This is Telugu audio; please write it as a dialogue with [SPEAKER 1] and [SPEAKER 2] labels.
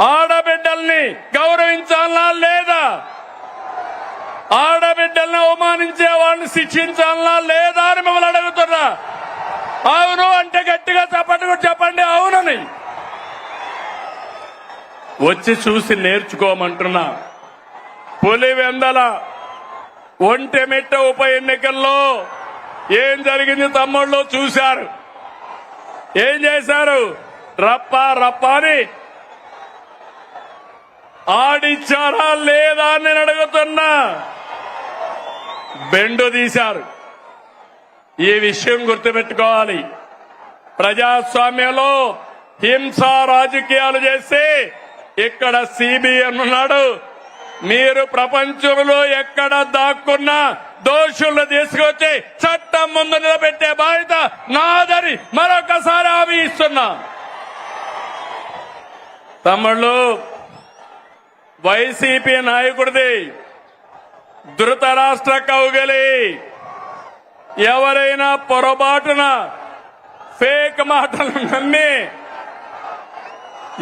[SPEAKER 1] ఆడబిడ్డల్ని గౌరవించాలా లేదా? ఆడబిడ్డల్ని అవమానించే వాళ్ళని శిక్షించాలా లేదా అని మిమ్మల్ని అడుగుతున్నా. అవును అంటే గట్టిగా చెప్పండి కూడా చెప్పండి అవునని. వచ్చి చూసి నేర్చుకోమంటున్నా. పులివెందల ఒంటెమిట్ట ఉప ఎన్నికల్లో ఏం జరిగింది తమ్ముళ్ళు చూశారు. ఏం చేశారు? రప్ప రప్ప అని ఆడిచ్చారా లేదా అని నేను అడుగుతున్నా. బెండు తీశారు. ఈ విషయం గుర్తుపెట్టుకోవాలి. ప్రజాస్వామ్యంలో హింస రాజకీయాలు చేస్తే ఇక్కడ సిబిఎన్ ఉన్నాడు మీరు ప్రపంచంలో ఎక్కడ దాక్కున్నా దోషులను తీసుకొచ్చి చట్టం ముందు నిలబెట్టే బాధ్యత నాదని మరొకసారి హామీ ఇస్తున్నా. తమ్ముళ్ళు వైసీపీ నాయకుడిది ధృతరాష్ట్ర కౌగలి. ఎవరైనా పొరపాటున ఫేక్ మాటలు నమ్మి